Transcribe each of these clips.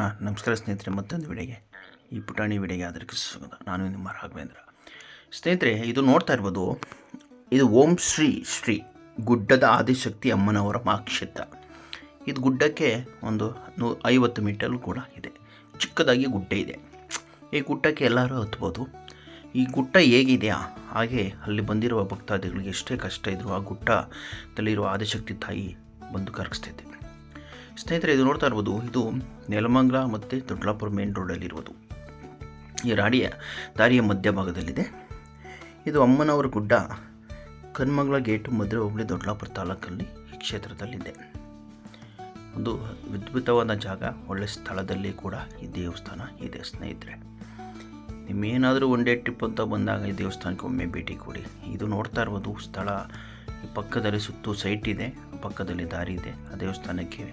ಹಾಂ, ನಮಸ್ಕಾರ ಸ್ನೇಹಿತರೆ, ಮತ್ತೊಂದು ವಿಡಿಯೋಗೆ. ಈ ಪುಟಾಣಿ ವಿಡಿಯೋಗೆ ಆದರೆ ಸ್ವಾಗತ. ನಾನು ನಿಮ್ಮ ರಾಘವೇಂದ್ರ. ಸ್ನೇಹಿತರೆ, ಇದು ನೋಡ್ತಾ ಇರ್ಬೋದು, ಇದು ಓಂ ಶ್ರೀ ಶ್ರೀ ಗುಡ್ಡದ ಆದಿಶಕ್ತಿ ಅಮ್ಮನವರ ಮಾಕ್ಷಿತ. ಇದು ಗುಡ್ಡಕ್ಕೆ ಒಂದು ನೂ ಐವತ್ತು ಮೀಟರ್ ಕೂಡ ಇದೆ. ಚಿಕ್ಕದಾಗಿ ಗುಡ್ಡ ಇದೆ. ಈ ಗುಡ್ಡಕ್ಕೆ ಎಲ್ಲರೂ ಹತ್ಬೋದು. ಈ ಗುಡ್ಡ ಹೇಗಿದೆಯಾ? ಹಾಗೆ ಅಲ್ಲಿ ಬಂದಿರುವ ಭಕ್ತಾದಿಗಳಿಗೆ ಎಷ್ಟೇ ಕಷ್ಟ ಇದ್ದರೂ ಆ ಗುಡ್ಡದಲ್ಲಿರುವ ಆದಿಶಕ್ತಿ ತಾಯಿ ಬಂದು ಕರಗಿಸ್ತೈತೆ ಸ್ನೇಹಿತರೆ, ಇದು ನೋಡ್ತಾ ಇರ್ಬೋದು, ಇದು ನೆಲಮಂಗ್ಲ ಮತ್ತು ದೊಡ್ಡಲಾಪುರ ಮೇನ್ ರೋಡಲ್ಲಿರುವುದು. ಈ ರಾಡಿಯ ದಾರಿಯ ಮಧ್ಯಭಾಗದಲ್ಲಿದೆ. ಇದು ಅಮ್ಮನವರ ಗುಡ್ಡ. ಕನ್ಮಂಗ್ಲ ಗೇಟು ಮದುವೆ ಹೋಬಳಿ ದೊಡ್ಡಲಾಪುರ ತಾಲೂಕಲ್ಲಿ ಈ ಕ್ಷೇತ್ರದಲ್ಲಿದೆ. ಒಂದು ಅದ್ಭುತವಾದ ಜಾಗ, ಒಳ್ಳೆ ಸ್ಥಳದಲ್ಲಿ ಕೂಡ ಈ ದೇವಸ್ಥಾನ ಇದೆ ಸ್ನೇಹಿತರೆ. ನಿಮ್ಮೇನಾದರೂ ಒನ್ ಡೇ ಟ್ರಿಪ್ ಅಂತ ಬಂದಾಗ ಈ ದೇವಸ್ಥಾನಕ್ಕೆ ಒಮ್ಮೆ ಭೇಟಿ ಕೊಡಿ. ಇದು ನೋಡ್ತಾ ಇರ್ಬೋದು, ಸ್ಥಳ ಪಕ್ಕದಲ್ಲಿ ಸುತ್ತು ಸೈಟ್ ಇದೆ, ಪಕ್ಕದಲ್ಲಿ ದಾರಿ ಇದೆ. ಆ ದೇವಸ್ಥಾನಕ್ಕೆ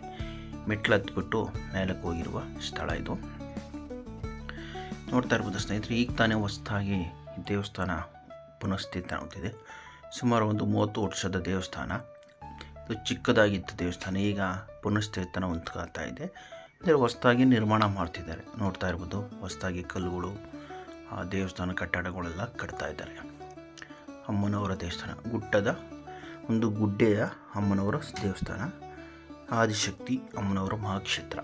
ಮೆಟ್ಲು ಹತ್ಬಿಟ್ಟು ಮೇಲಕ್ಕೆ ಹೋಗಿರುವ ಸ್ಥಳ ಇದು. ನೋಡ್ತಾ ಇರ್ಬೋದು ಸ್ನೇಹಿತರೆ, ಈಗ ತಾನೇ ಹೊಸದಾಗಿ ದೇವಸ್ಥಾನ ಪುನಃಸ್ಥಿತ ಆಗುತ್ತಿದೆ ಸುಮಾರು ಒಂದು ಮೂವತ್ತು ವರ್ಷದ ದೇವಸ್ಥಾನ. ಇದು ಚಿಕ್ಕದಾಗಿತ್ತು ದೇವಸ್ಥಾನ, ಈಗ ಪುನಃಸ್ಥಿತನ ಹೊಂದ್ಕೊಳ್ತಾ ಇದೆ. ಅಂದರೆ ಹೊಸ್ದಾಗಿ ನಿರ್ಮಾಣ ಮಾಡ್ತಿದ್ದಾರೆ. ನೋಡ್ತಾ ಇರ್ಬೋದು, ಹೊಸ್ದಾಗಿ ಕಲ್ಲುಗಳು, ಆ ದೇವಸ್ಥಾನ ಕಟ್ಟಡಗಳೆಲ್ಲ ಕಟ್ತಾ ಇದ್ದಾರೆ. ಅಮ್ಮನವರ ದೇವಸ್ಥಾನ, ಗುಡ್ಡದ ಒಂದು ಗುಡ್ಡೆಯ ಅಮ್ಮನವರ ದೇವಸ್ಥಾನ. ಆದಿಶಕ್ತಿ ಅಮ್ಮನವರ ಮಹಾಕ್ಷೇತ್ರ.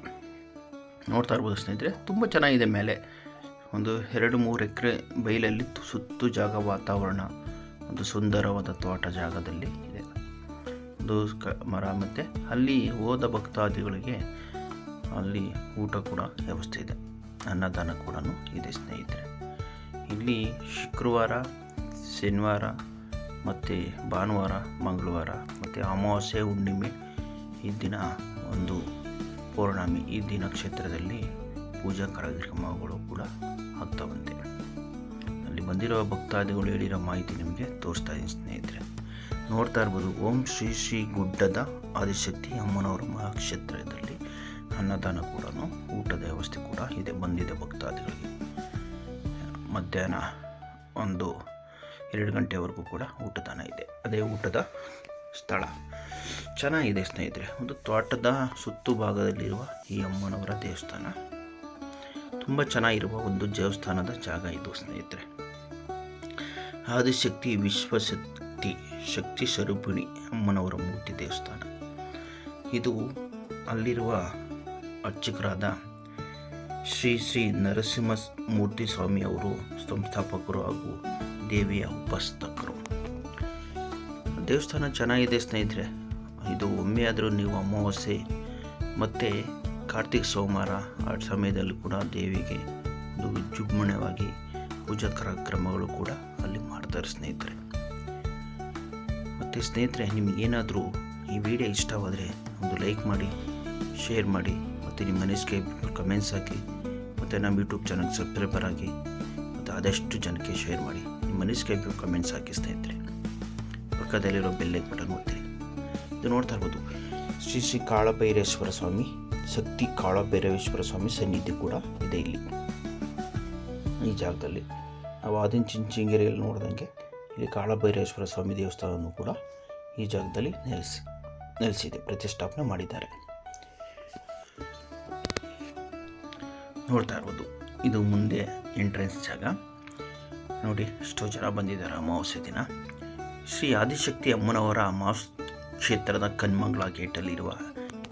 ನೋಡ್ತಾ ಇರ್ಬೋದು ಸ್ನೇಹಿತರೆ, ತುಂಬ ಚೆನ್ನಾಗಿದೆ ಮೇಲೆ. ಒಂದು ಎರಡು ಮೂರು ಎಕರೆ ಬೈಲಲ್ಲಿ ಸುತ್ತು ಜಾಗ ವಾತಾವರಣ, ಒಂದು ಸುಂದರವಾದ ತೋಟ ಜಾಗದಲ್ಲಿ ಇದೆ. ಒಂದು ಮರ ಮತ್ತು ಅಲ್ಲಿ ಹೋದ ಭಕ್ತಾದಿಗಳಿಗೆ ಅಲ್ಲಿ ಊಟ ಕೂಡ ವ್ಯವಸ್ಥೆ ಇದೆ. ಅನ್ನದಾನ ಕೂಡ ಇದೆ ಸ್ನೇಹಿತರೆ. ಇಲ್ಲಿ ಶುಕ್ರವಾರ, ಶನಿವಾರ ಮತ್ತು ಭಾನುವಾರ, ಮಂಗಳವಾರ ಮತ್ತು ಅಮಾವಾಸ್ಯೆ ಹುಣ್ಣಿಮೆ ಈ ದಿನ ಒಂದು ಪೌರ್ಣಮಿ, ಈ ದಿನ ಕ್ಷೇತ್ರದಲ್ಲಿ ಪೂಜಾ ಕಾರ್ಯಕ್ರಮಗಳು ಕೂಡ ಆಗ್ತಾ ಬಂದೆ ಅಲ್ಲಿ ಬಂದಿರೋ ಭಕ್ತಾದಿಗಳು ಹೇಳಿರೋ ಮಾಹಿತಿ ನಿಮಗೆ ತೋರಿಸ್ತಾ ಇದ್ದೀನಿ ಸ್ನೇಹಿತರೆ. ನೋಡ್ತಾ ಇರ್ಬೋದು, ಓಂ ಶ್ರೀ ಶ್ರೀ ಗುಡ್ಡದ ಆದಿಶಕ್ತಿ ಅಮ್ಮನವರ ಮಹಾಕ್ಷೇತ್ರದಲ್ಲಿ ಅನ್ನದಾನ ಕೂಡ ಊಟದ ವ್ಯವಸ್ಥೆ ಕೂಡ ಇದೆ, ಬಂದಿದೆ ಭಕ್ತಾದಿಗಳಿಗೆ. ಮಧ್ಯಾಹ್ನ ಒಂದು ಎರಡು ಗಂಟೆವರೆಗೂ ಕೂಡ ಊಟದಾನ ಇದೆ. ಅದೇ ಊಟದ ಸ್ಥಳ. ಚೆನ್ನಾಗಿದೆ ಸ್ನೇಹಿತರೆ. ಒಂದು ತೋಟದ ಸುತ್ತು ಭಾಗದಲ್ಲಿರುವ ಈ ಅಮ್ಮನವರ ದೇವಸ್ಥಾನ. ತುಂಬ ಚೆನ್ನಾಗಿರುವ ಒಂದು ದೇವಸ್ಥಾನದ ಜಾಗ ಇದು ಸ್ನೇಹಿತರೆ. ಆದಿಶಕ್ತಿ, ವಿಶ್ವಶಕ್ತಿ, ಶಕ್ತಿ ಸ್ವರೂಪಿಣಿ ಅಮ್ಮನವರ ಮೂರ್ತಿ ದೇವಸ್ಥಾನ. ಇದು ಅಲ್ಲಿರುವ ಅರ್ಚಕರಾದ ಶ್ರೀ ಶ್ರೀ ನರಸಿಂಹ ಮೂರ್ತಿ ಸ್ವಾಮಿ ಅವರು ಸಂಸ್ಥಾಪಕರು ಹಾಗೂ ದೇವಿಯ ಉಪಸ್ಥಕರು ದೇವಸ್ಥಾನ ಚೆನ್ನಾಗಿದೆ ಸ್ನೇಹಿತರೆ. ಇದು ಒಮ್ಮೆಯಾದರೂ ನೀವು ಅಮಾವಾಸ್ಯೆ ಮತ್ತು ಕಾರ್ತಿಕ ಸೋಮವಾರ ಆ ಸಮಯದಲ್ಲಿ ಕೂಡ ದೇವಿಗೆ ಒಂದು ವಿಜೃಂಭಣೆಯಾಗಿ ಪೂಜಾ ಕಾರ್ಯಕ್ರಮಗಳು ಕೂಡ ಅಲ್ಲಿ ಮಾಡ್ತಾರೆ ಸ್ನೇಹಿತರೆ. ಮತ್ತು ಸ್ನೇಹಿತರೆ ನಿಮಗೇನಾದರೂ ಈ ವಿಡಿಯೋ ಇಷ್ಟವಾದರೆ ಒಂದು ಲೈಕ್ ಮಾಡಿ, ಶೇರ್ ಮಾಡಿ, ಮತ್ತು ನಿಮ್ಮ ಮನಸ್ಸಿಗೆ ಕಮೆಂಟ್ಸ್ ಹಾಕಿ, ಮತ್ತು ನಮ್ಮ ಯೂಟ್ಯೂಬ್ ಚಾನಲ್ಗೆ ಸಬ್ಸ್ಕ್ರೈಬರ್ ಆಗಿ, ಮತ್ತು ಆದಷ್ಟು ಜನಕ್ಕೆ ಶೇರ್ ಮಾಡಿ, ನಿಮ್ಮ ಮನಸ್ಸಿಗೆ ಕಮೆಂಟ್ಸ್ ಹಾಕಿ ಸ್ನೇಹಿತರೆ. ಪಕ್ಕದಲ್ಲಿರೋ ಬೆಲ್ಲೈಕ್ ಬಟನ್ ಒತ್ತಿರಿ ಇದು ನೋಡ್ತಾ ಇರ್ಬೋದು. ಶ್ರೀ ಶ್ರೀ ಕಾಳಭೈರೇಶ್ವರ ಸ್ವಾಮಿ, ಶಕ್ತಿ ಕಾಳಭೈರವೇಶ್ವರ ಸ್ವಾಮಿ ಸನ್ನಿಧಿ ಕೂಡ ಇದೆ ಇಲ್ಲಿ. ಈ ಜಾಗದಲ್ಲಿ. ನಾವು ಆದಿನ ಚಿಂಚಿಂಗೇರಿಯಲ್ಲಿ ನೋಡಿದಂಗೆ ಇಲ್ಲಿ ಕಾಳಭೈರೇಶ್ವರ ಸ್ವಾಮಿ ದೇವಸ್ಥಾನವನ್ನು ಕೂಡ ಈ ಜಾಗದಲ್ಲಿ ನೆಲೆಸಿ, ನೆಲೆಸಿದೆ, ಪ್ರತಿಷ್ಠಾಪನೆ ಮಾಡಿದ್ದಾರೆ. ನೋಡ್ತಾ ಇರ್ಬೋದು, ಇದು ಮುಂದೆ ಎಂಟ್ರೆನ್ಸ್ ಜಾಗ. ನೋಡಿ, ಎಷ್ಟೋ ಜನ ಬಂದಿದ್ದಾರೆ ಅಮಾವಾಸ್ಯೆ ದಿನ. ಶ್ರೀ ಆದಿಶಕ್ತಿ ಅಮ್ಮನವರ ಮಾಸ್ ಕ್ಷೇತ್ರದ ಕನ್ಮಂಗ್ಲ ಗೇಟಲ್ಲಿರುವ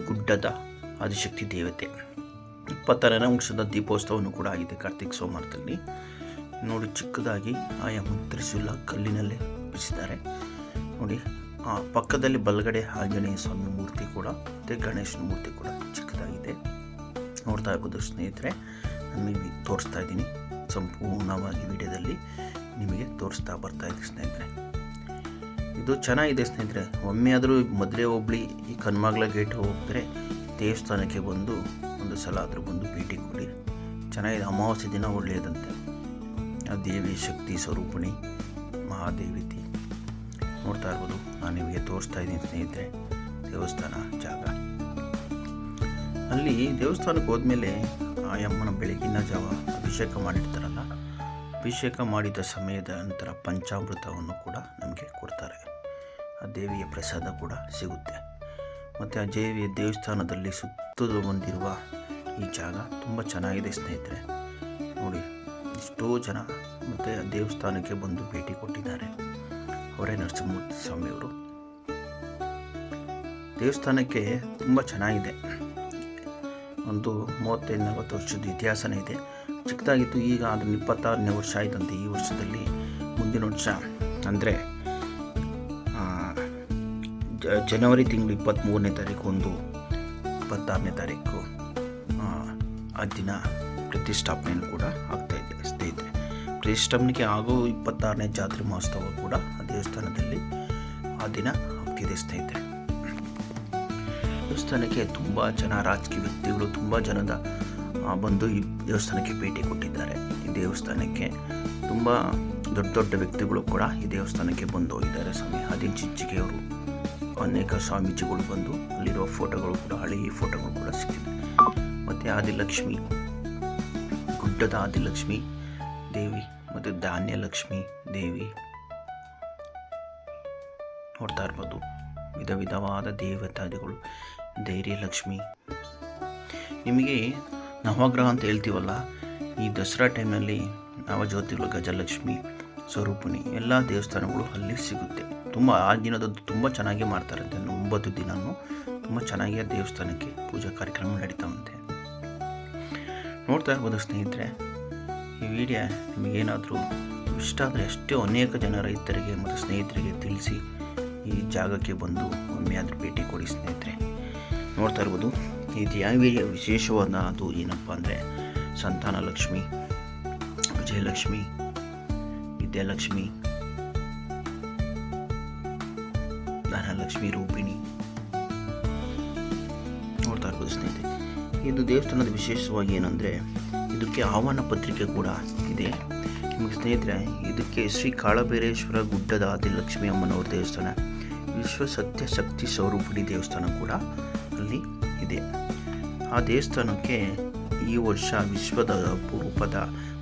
ಗುಡ್ಡದ ಆದಿಶಕ್ತಿ ದೇವತೆ. ಇಪ್ಪತ್ತಾರನೇ ವರ್ಷದ ದೀಪೋತ್ಸವವನ್ನು ಕೂಡ ಆಗಿದೆ ಕಾರ್ತಿಕ್ ಸೋಮವಾರದಲ್ಲಿ. ನೋಡಿ, ಚಿಕ್ಕದಾಗಿ ಆಯಾ ಮುದ್ರಿಸುಲ್ಲ ಕಲ್ಲಿನಲ್ಲೇ ಬಿಸಿದ್ದಾರೆ ನೋಡಿ, ಆ ಪಕ್ಕದಲ್ಲಿ ಬಲಗಡೆ ಆಂಜನೇಯ ಸ್ವಾಮಿ ಮೂರ್ತಿ ಕೂಡ, ಮತ್ತು ಗಣೇಶನ ಮೂರ್ತಿ ಕೂಡ ಚಿಕ್ಕದಾಗಿದೆ. ನೋಡ್ತಾ ಇರ್ಬೋದು ಸ್ನೇಹಿತರೆ ನಿಮಗೆ ತೋರಿಸ್ತಾ ಇದ್ದೀನಿ. ಸಂಪೂರ್ಣವಾಗಿ ವಿಡಿಯೋದಲ್ಲಿ ನಿಮಗೆ ತೋರಿಸ್ತಾ ಬರ್ತಾ ಇದ್ದೀನಿ ಸ್ನೇಹಿತರೆ. ಇದು ಚೆನ್ನಾಗಿದೆ ಸ್ನೇಹಿತರೆ. ಒಮ್ಮೆ ಆದರೂ ಮದುವೆ ಹೋಬಳಿ ಈ ಕನ್ಮಗ್ಲ ಗೇಟ್ ಹೋಗಿದ್ರೆ ದೇವಸ್ಥಾನಕ್ಕೆ ಬಂದು ಒಂದು ಸಲ ಆದರೂ ಬಂದು ಭೇಟಿ ಕೊಡಿ. ಚೆನ್ನಾಗಿದೆ, ಅಮಾವಾಸ್ಯೆ ದಿನ ಒಳ್ಳೆಯದಂತೆ. ಆ ದೇವಿ ಶಕ್ತಿ ಸ್ವರೂಪಿಣಿ, ಮಹಾದೇವಿತಿ. ನೋಡ್ತಾ ಇರ್ಬೋದು, ನಾನು ನಿಮಗೆ ತೋರಿಸ್ತಾ ಇದ್ದೀನಿ ಸ್ನೇಹಿತರೆ, ದೇವಸ್ಥಾನ ಜಾಗ. ಅಲ್ಲಿ ದೇವಸ್ಥಾನಕ್ಕೆ ಹೋದ್ಮೇಲೆ ಆ ಅಮ್ಮನ ಬೆಳಗಿನ ಜಾವ ಅಭಿಷೇಕ ಮಾಡಿರ್ತಾರಲ್ಲ ಅಭಿಷೇಕ ಮಾಡಿದ ಸಮಯದ ನಂತರ ಪಂಚಾಮೃತವನ್ನು ಕೂಡ ನಮಗೆ ಕೊಡ್ತಾರೆ. ಆ ದೇವಿಯ ಪ್ರಸಾದ ಕೂಡ ಸಿಗುತ್ತೆ. ಮತ್ತು ಆ ದೇವಿಯ ದೇವಸ್ಥಾನದಲ್ಲಿ ಸುತ್ತಲೂ ಬಂದಿರುವ ಈ ಜಾಗ ತುಂಬ ಚೆನ್ನಾಗಿದೆ ಸ್ನೇಹಿತರೆ. ನೋಡಿ, ಎಷ್ಟೋ ಜನ ಮತ್ತು ಆ ದೇವಸ್ಥಾನಕ್ಕೆ ಬಂದು ಭೇಟಿ ಕೊಟ್ಟಿದ್ದಾರೆ. ಅವರೇ ನರಸಿಂಹಮೂರ್ತಿ ಸ್ವಾಮಿಯವರು. ದೇವಸ್ಥಾನಕ್ಕೆ ತುಂಬ ಚೆನ್ನಾಗಿದೆ. ಒಂದು ಮೂವತ್ತೈದು ನಲವತ್ತು ವರ್ಷದ ಇತಿಹಾಸನೇ ಇದೆ. ಚಿಕ್ಕದಾಗಿತ್ತು ಈಗ ಅದನ್ನು ಇಪ್ಪತ್ತಾರನೇ ವರ್ಷ ಆಯಿತಂತೆ ಈ ವರ್ಷದಲ್ಲಿ ಮುಂದಿನ ವರ್ಷ. ಅಂದರೆ ಜನವರಿ ತಿಂಗಳು ಇಪ್ಪತ್ತ್ಮೂರನೇ ತಾರೀಕು ಒಂದು ಇಪ್ಪತ್ತಾರನೇ ತಾರೀಕು ಆ, ದಿನ ಪ್ರತಿಷ್ಠಾಪನೆಯನ್ನು ಕೂಡ ಆಗ್ತಾ ಇದೆ ಪ್ರತಿಷ್ಠಾಪನೆಗೆ ಆಗೋ ಇಪ್ಪತ್ತಾರನೇ ಜಾತ್ರೆ ಮಹೋತ್ಸವ ಕೂಡ ಆ ದೇವಸ್ಥಾನದಲ್ಲಿ ಆ ದಿನ ಆಗ್ತಿದೆ ಸ್ನೇಹಿತರೆ ದೇವಸ್ಥಾನಕ್ಕೆ ತುಂಬ ಜನ ರಾಜಕೀಯ ವ್ಯಕ್ತಿಗಳು ತುಂಬ ಜನದ ಬಂದು ಈ ದೇವಸ್ಥಾನಕ್ಕೆ ಭೇಟಿ ಕೊಟ್ಟಿದ್ದಾರೆ. ಈ ದೇವಸ್ಥಾನಕ್ಕೆ ತುಂಬ ದೊಡ್ಡ ದೊಡ್ಡ ವ್ಯಕ್ತಿಗಳು ಕೂಡ ಈ ದೇವಸ್ಥಾನಕ್ಕೆ ಬಂದು ಹೋಗಿದ್ದಾರೆ. ಸ್ವಾಮಿ ಆದಿಲ್ ಚಿಂಚಿಗೆಯವರು ಅನೇಕ ಸ್ವಾಮೀಜಿಗಳು ಬಂದು ಅಲ್ಲಿರುವ ಫೋಟೋಗಳು ಕೂಡ ಹಳೆಯ ಫೋಟೋಗಳು ಕೂಡ ಸಿಕ್ಕಿದೆ. ಮತ್ತು ಆದಿಲಕ್ಷ್ಮಿ, ಗುಡ್ಡದ ಆದಿಲಕ್ಷ್ಮಿ ದೇವಿ ಮತ್ತು ಧಾನ್ಯಲಕ್ಷ್ಮಿ ದೇವಿ ನೋಡ್ತಾ ಇರ್ಬೋದು. ವಿಧ ವಿಧವಾದ ದೇವತಾದಿಗಳು, ಧೈರ್ಯಲಕ್ಷ್ಮಿ. ನಿಮಗೆ ನವಗ್ರಹ ಅಂತ ಹೇಳ್ತೀವಲ್ಲ, ಈ ದಸರಾ ಟೈಮಲ್ಲಿ ನವಜ್ಯೋತಿಗಳು ಗಜಲಕ್ಷ್ಮಿ, ಸ್ವರೂಪಿಣಿ ಎಲ್ಲ ದೇವಸ್ಥಾನಗಳು ಅಲ್ಲಿ ಸಿಗುತ್ತೆ. ತುಂಬ, ಆ ದಿನದಂದು ತುಂಬ ಚೆನ್ನಾಗಿ ಮಾಡ್ತಾರಂತೆ ಒಂಬತ್ತು ದಿನವೂ ತುಂಬ ಚೆನ್ನಾಗಿ ಆ ದೇವಸ್ಥಾನಕ್ಕೆ ಪೂಜಾ ಕಾರ್ಯಕ್ರಮ ನಡೀತಾವಂತೆ. ನೋಡ್ತಾ ಇರ್ಬೋದು ಸ್ನೇಹಿತರೆ, ಈ ವಿಡಿಯೋ ನಿಮಗೇನಾದರೂ ಇಷ್ಟ ಆದರೆ ಎಷ್ಟೋ ಅನೇಕ ಜನ ರೈತರಿಗೆ ಮತ್ತು ಸ್ನೇಹಿತರಿಗೆ ತಿಳಿಸಿ ಈ ಜಾಗಕ್ಕೆ ಬಂದು ಒಮ್ಮೆ ಆದರೂ ಭೇಟಿ ಕೊಡಿ ಸ್ನೇಹಿತರೆ. ನೋಡ್ತಾ ಇರ್ಬೋದು ಇದು ಯಾವ ವಿಶೇಷವಾದ ಅದು ಏನಪ್ಪ ಅಂದರೆ ಸಂತಾನ ಲಕ್ಷ್ಮಿ, ವಿಜಯಲಕ್ಷ್ಮಿ, ವಿದ್ಯಾಲಕ್ಷ್ಮಿ, ಧನಲಕ್ಷ್ಮಿ, ರೂಪಿಣಿ. ನೋಡ್ತಾ ಇರ್ಬೋದು ಸ್ನೇಹಿತರೆ, ಇದು ದೇವಸ್ಥಾನದ ವಿಶೇಷವಾಗಿ ಏನಂದರೆ ಇದಕ್ಕೆ ಆಹ್ವಾನ ಪತ್ರಿಕೆ ಕೂಡ ಇದೆ. ನಿಮಗೆ ಸ್ನೇಹಿತರೆ, ಇದಕ್ಕೆ ಶ್ರೀ ಕಾಳಬೇರೇಶ್ವರ ಗುಡ್ಡದ ಆದಿಲಕ್ಷ್ಮಿ ಅಮ್ಮನವ್ರ ದೇವಸ್ಥಾನ ವಿಶ್ವ ಸತ್ಯ ಶಕ್ತಿ ಸ್ವರೂಪಿಣಿ ದೇವಸ್ಥಾನ ಕೂಡ ಆ ದೇವಸ್ಥಾನಕ್ಕೆ ಈ ವರ್ಷ ವಿಶ್ವದ ಅಪರೂಪದ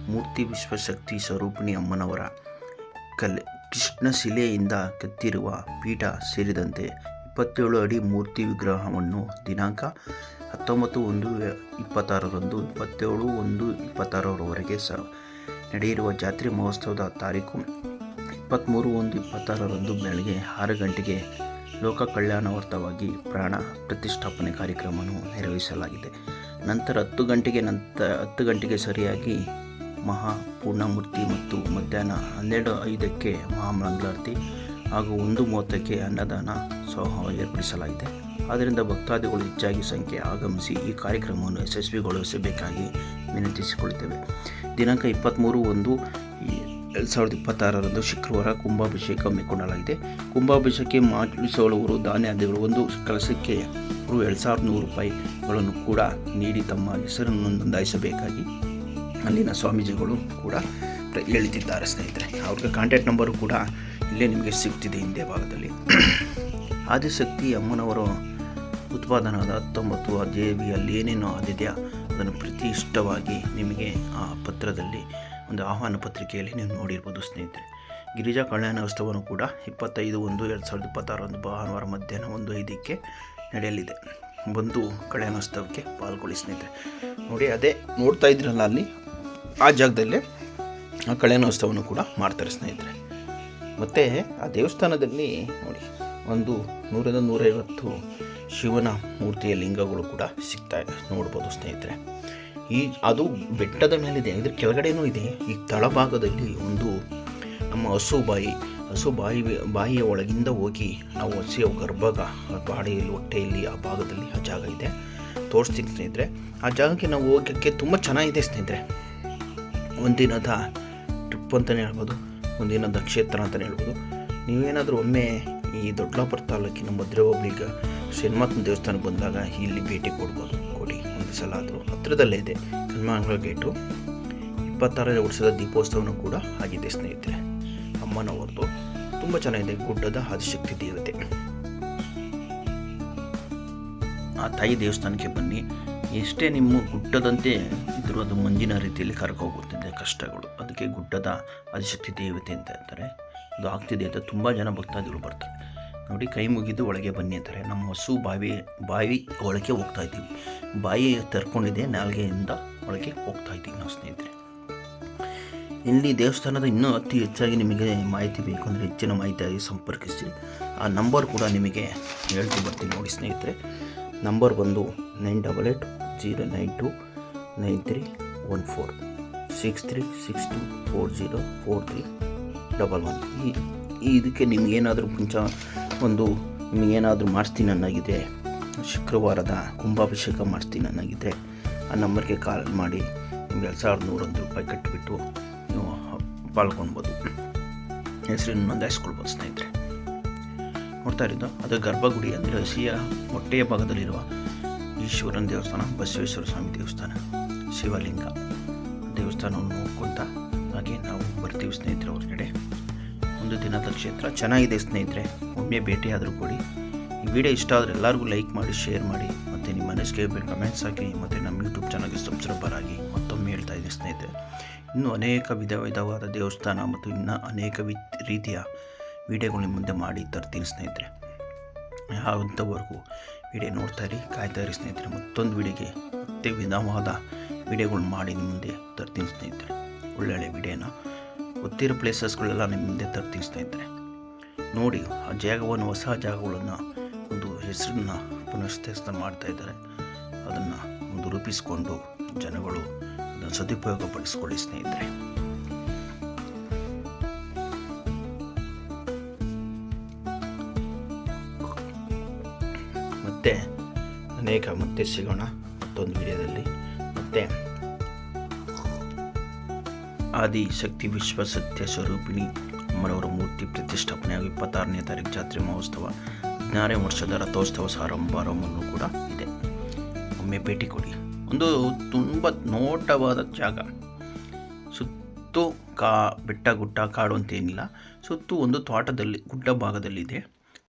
ಮೂರ್ತಿ ವಿಶ್ವಶಕ್ತಿ ಸ್ವರೂಪಿಣಿ ಅಮ್ಮನವರ ಕಲೆ. ಕೃಷ್ಣ ಶಿಲೆಯಿಂದ ಕೆತ್ತಿರುವ ಪೀಠ ಸೇರಿದಂತೆ ಇಪ್ಪತ್ತೇಳು ಅಡಿ ಮೂರ್ತಿ ವಿಗ್ರಹವನ್ನು ದಿನಾಂಕ ಹತ್ತೊಂಬತ್ತು ಒಂದು ಇಪ್ಪತ್ತಾರರಂದು ಇಪ್ಪತ್ತೇಳು ಒಂದು ಇಪ್ಪತ್ತಾರರವರೆಗೆ ಸ ನಡೆಯಿರುವ ಜಾತ್ರೆ ಮಹೋತ್ಸವದ ತಾರೀಕು ಇಪ್ಪತ್ತ್ಮೂರು ಒಂದು ಇಪ್ಪತ್ತಾರರಂದು ಬೆಳಗ್ಗೆ ಆರು ಗಂಟೆಗೆ ಲೋಕ ಕಲ್ಯಾಣಾರ್ಥವಾಗಿ ಪ್ರಾಣ ಪ್ರತಿಷ್ಠಾಪನೆ ಕಾರ್ಯಕ್ರಮವನ್ನು ನೆರವೇರಿಸಲಾಗಿದೆ. ನಂತರ ಹತ್ತು ಗಂಟೆಗೆ ನಂತರ ಹತ್ತು ಗಂಟೆಗೆ ಸರಿಯಾಗಿ ಮಹಾ ಪೂರ್ಣಮೂರ್ತಿ ಮತ್ತು ಮಧ್ಯಾಹ್ನ ಹನ್ನೆರಡು ಐದಕ್ಕೆ ಮಹಾಮಂಗಳಾರತಿ ಹಾಗೂ ಒಂದು ಮೂವತ್ತಕ್ಕೆ ಅನ್ನದಾನ ಸಹ ಏರ್ಪಡಿಸಲಾಗಿದೆ. ಆದ್ದರಿಂದ ಭಕ್ತಾದಿಗಳು ಹೆಚ್ಚಾಗಿ ಸಂಖ್ಯೆ ಆಗಮಿಸಿ ಈ ಕಾರ್ಯಕ್ರಮವನ್ನು ಯಶಸ್ವಿಗೊಳಿಸಬೇಕಾಗಿ ವಿನಂತಿಸಿಕೊಳ್ಳುತ್ತೇವೆ. ದಿನಾಂಕ ಇಪ್ಪತ್ತ್ಮೂರು ಒಂದು ಎರಡು ಸಾವಿರದ ಇಪ್ಪತ್ತಾರರಂದು ಶುಕ್ರವಾರ ಕುಂಭಾಭಿಷೇಕ ಹಮ್ಮಿಕೊಳ್ಳಲಾಗಿದೆ. ಕುಂಭಾಭಿಷೇಕಕ್ಕೆ ಮಾಡಿಸೋಳವರು ಧಾನ್ಯಾದಿಗಳು ಒಂದು ಕಲಸಕ್ಕೆ ಅವರು ಎರಡು ಸಾವಿರದ ನೂರು ರೂಪಾಯಿಗಳನ್ನು ಕೂಡ ನೀಡಿ ತಮ್ಮ ಹೆಸರನ್ನು ನೋಂದಾಯಿಸಬೇಕಾಗಿ ಅಲ್ಲಿನ ಸ್ವಾಮೀಜಿಗಳು ಕೂಡ ಹೇಳ್ತಿದ್ದಾರೆ ಸ್ನೇಹಿತರೆ. ಅವ್ರಿಗೆ ಕಾಂಟ್ಯಾಕ್ಟ್ ನಂಬರು ಕೂಡ ಇಲ್ಲೇ ನಿಮಗೆ ಸಿಗ್ತಿದೆ ಹಿಂದೆ ಭಾಗದಲ್ಲಿ. ಆದಿಶಕ್ತಿ ಅಮ್ಮನವರು ಉತ್ಪಾದನಾದ ಹತ್ತೊಂಬತ್ತು ದೇವಿಯಲ್ಲಿ ಏನೇನು ಆದಿದೆಯಾ ಅದನ್ನು ಪ್ರತಿಷ್ಠವಾಗಿ ನಿಮಗೆ ಆ ಪತ್ರದಲ್ಲಿ ಒಂದು ಆಹ್ವಾನ ಪತ್ರಿಕೆಯಲ್ಲಿ ನೀವು ನೋಡಿರ್ಬೋದು ಸ್ನೇಹಿತರೆ. ಗಿರಿಜಾ ಕಲ್ಯಾಣೋತ್ಸವನು ಕೂಡ ಇಪ್ಪತ್ತೈದು ಒಂದು ಎರಡು ಸಾವಿರದ ಇಪ್ಪತ್ತಾರರಂದು ಭಾನುವಾರ ಮಧ್ಯಾಹ್ನ ಒಂದು ಐದಕ್ಕೆ ನಡೆಯಲಿದೆ. ಬಂದು ಕಲ್ಯಾಣೋತ್ಸವಕ್ಕೆ ಪಾಲ್ಗೊಳ್ಳಿ ಸ್ನೇಹಿತರೆ. ನೋಡಿ, ಅದೇ ನೋಡ್ತಾ ಇದ್ರಲ್ಲ ಅಲ್ಲಿ, ಆ ಜಾಗದಲ್ಲೇ ಆ ಕಲ್ಯಾಣೋತ್ಸವನು ಕೂಡ ಮಾಡ್ತಾರೆ ಸ್ನೇಹಿತರೆ. ಮತ್ತು ಆ ದೇವಸ್ಥಾನದಲ್ಲಿ ನೋಡಿ, ಒಂದು ನೂರಿಂದ ನೂರೈವತ್ತು ಶಿವನ ಮೂರ್ತಿಯ ಲಿಂಗಗಳು ಕೂಡ ಸಿಗ್ತಾ ಇದೆ. ನೋಡ್ಬೋದು ಸ್ನೇಹಿತರೆ. ಈ ಅದು ಬೆಟ್ಟದ ಮೇಲಿದೆ, ಇದ್ರ ಕೆಳಗಡೆನೂ ಇದೆ. ಈ ತಳಭಾಗದಲ್ಲಿ ಒಂದು ನಮ್ಮ ಹಸು ಬಾಯಿ ಹಸು ಬಾಯಿ ಬಾಯಿಯ ಒಳಗಿಂದ ಹೋಗಿ ನಾವು ಹಸಿಯ ಗರ್ಭಾಗ ಬಾಡಿಯಲ್ಲಿ ಹೊಟ್ಟೆಯಲ್ಲಿ ಆ ಭಾಗದಲ್ಲಿ ಆ ಜಾಗ ಇದೆ. ತೋರಿಸ್ತೀನಿ ಸ್ನೇಹಿತರೆ. ಆ ಜಾಗಕ್ಕೆ ನಾವು ಹೋಗೋಕ್ಕೆ ತುಂಬ ಚೆನ್ನಾಗಿದೆ ಸ್ನೇಹಿತರೆ. ಒಂದಿನದ ಟ್ರಿಪ್ ಅಂತಲೇ ಹೇಳ್ಬೋದು, ಒಂದಿನದ ಕ್ಷೇತ್ರ ಅಂತಲೇ ಹೇಳ್ಬೋದು. ನೀವೇನಾದರೂ ಒಮ್ಮೆ ಈ ದೊಡ್ಡಲಾಪುರ ತಾಲೂಕಿನ ಮದುವೆ ಹೋಗ್ಲಿಕ್ಕೆ ಶ್ರೀನಿವಾಸನ ದೇವಸ್ಥಾನಕ್ಕೆ ಬಂದಾಗ ಇಲ್ಲಿ ಭೇಟಿ ಕೊಡ್ಬೋದು. ಆದರೂ ಹತ್ತಿರದಲ್ಲೇ ಇದೆ. ಹನುಮಾನ್ಗಳ ಗೇಟು. ಇಪ್ಪತ್ತಾರನೇ ವರ್ಷದ ದೀಪೋತ್ಸವನೂ ಕೂಡ ಆಗಿದೆ ಸ್ನೇಹಿತರೆ. ಅಮ್ಮನವ್ರದ್ದು ತುಂಬ ಚೆನ್ನಾಗಿದೆ, ಗುಡ್ಡದ ಆದಿಶಕ್ತಿ ದೇವತೆ. ಆ ತಾಯಿ ದೇವಸ್ಥಾನಕ್ಕೆ ಬನ್ನಿ. ಎಷ್ಟೇ ನಿಮ್ಮ ಗುಡ್ಡದಂತೆ ಇದ್ರೂ ಅದು ಮಂಜಿನ ರೀತಿಯಲ್ಲಿ ಕರ್ಕೋಗುತ್ತಿದೆ ಕಷ್ಟಗಳು. ಅದಕ್ಕೆ ಗುಡ್ಡದ ಆದಿಶಕ್ತಿ ದೇವತೆ ಅಂತ ಹೇಳ್ತಾರೆ. ಅದು ಆಗ್ತಿದೆ ಅಂತ ತುಂಬ ಜನ ಭಕ್ತಾದಿಗಳು ಬರ್ತಾರೆ. ನೋಡಿ, ಕೈ ಮುಗಿದು ಒಳಗೆ ಬನ್ನಿ ಅಂತಾರೆ. ನಮ್ಮ ಹಸು ಬಾವಿ ಬಾವಿ ಒಳಗೆ ಹೋಗ್ತಾ ಇದ್ದೀವಿ. ಬಾಯಿ ತೆರ್ಕೊಂಡಿದೆ, ನಾಲ್ಗೆಯಿಂದ ಒಳಗೆ ಹೋಗ್ತಾ ಇದ್ದೀವಿ ನಾವು ಸ್ನೇಹಿತರೆ. ಇಲ್ಲಿ ದೇವಸ್ಥಾನದ ಇನ್ನೂ ಅತಿ ಹೆಚ್ಚಾಗಿ ನಿಮಗೆ ಮಾಹಿತಿ ಬೇಕು ಅಂದರೆ ಹೆಚ್ಚಿನ ಮಾಹಿತಿಯಾಗಿ ಸಂಪರ್ಕಿಸಿ ಆ ನಂಬರ್ ಕೂಡ ನಿಮಗೆ ಹೇಳ್ತು ಬರ್ತೀನಿ ನೋಡಿ ಸ್ನೇಹಿತರೆ. ನಂಬರ್ ಬಂದು nine double eight zero nine two nine three one four six three six two four zero four three double one ಈ ಇದಕ್ಕೆ ನಿಮಗೇನಾದರೂ ಮುಂಚ ಒಂದು ನಿಮಗೇನಾದರೂ ಮಾಡಿಸ್ತೀನಿ ಅನ್ನಾಗಿದ್ದರೆ ಶುಕ್ರವಾರದ ಕುಂಭಾಭಿಷೇಕ ಮಾಡಿಸ್ತೀನಿ ಅನ್ನಾಗಿದ್ದರೆ ಆ ನಂಬರ್ಗೆ ಕಾಲ್ ಮಾಡಿ ನಿಮ್ಗೆ ಎರಡು ಸಾವಿರದ ನೂರೊಂದು ರೂಪಾಯಿ ಕಟ್ಟಿಬಿಟ್ಟು ನೀವು ಪಾಲ್ಗೊಳ್ಬೋದು ಹೆಸರನ್ನು ನೋಂದಾಯಿಸ್ಕೊಳ್ಬೋದು ಸ್ನೇಹಿತರೆ. ನೋಡ್ತಾ ಇರೋದು, ಅದು ಗರ್ಭಗುಡಿ ಅಂದರೆ ಹಸಿಯ ಹೊಟ್ಟೆಯ ಭಾಗದಲ್ಲಿರುವ ಈಶ್ವರನ ದೇವಸ್ಥಾನ, ಬಸವೇಶ್ವರ ಸ್ವಾಮಿ ದೇವಸ್ಥಾನ, ಶಿವಲಿಂಗ ದೇವಸ್ಥಾನವನ್ನು ನೋಡ್ಕೊತ ಹಾಗೆ ನಾವು ಬರ್ತೀವಿ ಸ್ನೇಹಿತರೆ ಹೊರಗಡೆ ಒಂದು ದಿನದ ಕ್ಷೇತ್ರ. ಚೆನ್ನಾಗಿದೆ ಸ್ನೇಹಿತರೆ, ಒಮ್ಮೆ ಭೇಟಿಯಾದರೂ ಕೊಡಿ. ಈ ವಿಡಿಯೋ ಇಷ್ಟ ಆದರೆ ಎಲ್ಲರಿಗೂ ಲೈಕ್ ಮಾಡಿ, ಶೇರ್ ಮಾಡಿ, ಮತ್ತು ನಿಮ್ಮ ಮನಸ್ಸಿಗೆ ಕಮೆಂಟ್ಸ್ ಹಾಕಿ, ಮತ್ತು ನಮ್ಮ ಯೂಟ್ಯೂಬ್ ಚಾನಲ್ಗೆ ಸಬ್ಸ್ಕ್ರೈಬರ್ ಆಗಿ ಮತ್ತೊಮ್ಮೆ ಹೇಳ್ತಾ ಇದ್ದೀನಿ ಸ್ನೇಹಿತರೆ. ಇನ್ನೂ ಅನೇಕ ವಿಧ ವಿಧವಾದ ದೇವಸ್ಥಾನ ಮತ್ತು ಇನ್ನೂ ಅನೇಕ ರೀತಿಯ ವಿಡಿಯೋಗಳು ನಿಮ್ಮ ಮುಂದೆ ಮಾಡಿ ತರ್ತೀನಿ ಸ್ನೇಹಿತರೆ. ಯಾವಂಥವರೆಗೂ ವಿಡಿಯೋ ನೋಡ್ತಾ ಇರಿ, ಕಾಯ್ತಾ ಇರಿ ಸ್ನೇಹಿತರೆ. ಮತ್ತೊಂದು ವಿಡಿಯೋಗೆ ಮತ್ತೆ ವಿಧವಾದ ವಿಡಿಯೋಗಳು ಮಾಡಿ ನಿಮ್ಮ ಮುಂದೆ ತರ್ತೀನಿ ಸ್ನೇಹಿತರೆ. ಒಳ್ಳೊಳ್ಳೆ ವಿಡಿಯೋನ ಗೊತ್ತಿರೋ ಪ್ಲೇಸಸ್ಗಳೆಲ್ಲ ನಿಮ್ಮ ಮುಂದೆ ತರ್ತಿಸ್ತಾ ಇದ್ದಾರೆ ನೋಡಿ, ಆ ಜಾಗವನ್ನು, ಹೊಸ ಜಾಗಗಳನ್ನು ಒಂದು ಹೆಸರನ್ನು ಪುನಃಸ್ಥಾಪನೆ ಮಾಡ್ತಾ ಇದ್ದಾರೆ. ಅದನ್ನು ಒಂದು ರೂಪಿಸಿಕೊಂಡು ಜನಗಳು ಅದನ್ನು ಸದುಪಯೋಗ ಪಡಿಸ್ಕೊಳ್ಳಿ ಸ್ನೇಹಿತರೆ. ಮತ್ತೆ ಅನೇಕ ಮತ್ತೆ ಸಿಗೋಣ ಮತ್ತೊಂದು ವಿಡಿಯೋದಲ್ಲಿ. ಮತ್ತೆ ಆದಿ ಶಕ್ತಿ ವಿಶ್ವ ಸತ್ಯ ಸ್ವರೂಪಿಣಿ ಅಮ್ಮನವರ ಮೂರ್ತಿ ಪ್ರತಿಷ್ಠಾಪನೆಯಾಗಿ ಇಪ್ಪತ್ತಾರನೇ ತಾರೀಕು ಜಾತ್ರೆ ಮಹೋತ್ಸವ ಹದಿನಾರನೇ ವರ್ಷದ ರಥೋತ್ಸವ ಸಮಾರಂಭವನ್ನು ಕೂಡ ಇದೆ. ಒಮ್ಮೆ ಭೇಟಿ ಕೊಡಿ. ಒಂದು ತುಂಬ ನೋಟವಾದ ಜಾಗ. ಸುತ್ತು ಕಾ ಬೆಟ್ಟ ಗುಡ್ಡ ಕಾಡು ಅಂತೇನಿಲ್ಲ ಸುತ್ತು ಒಂದು ತೋಟದಲ್ಲಿ ಗುಡ್ಡ ಭಾಗದಲ್ಲಿದೆ.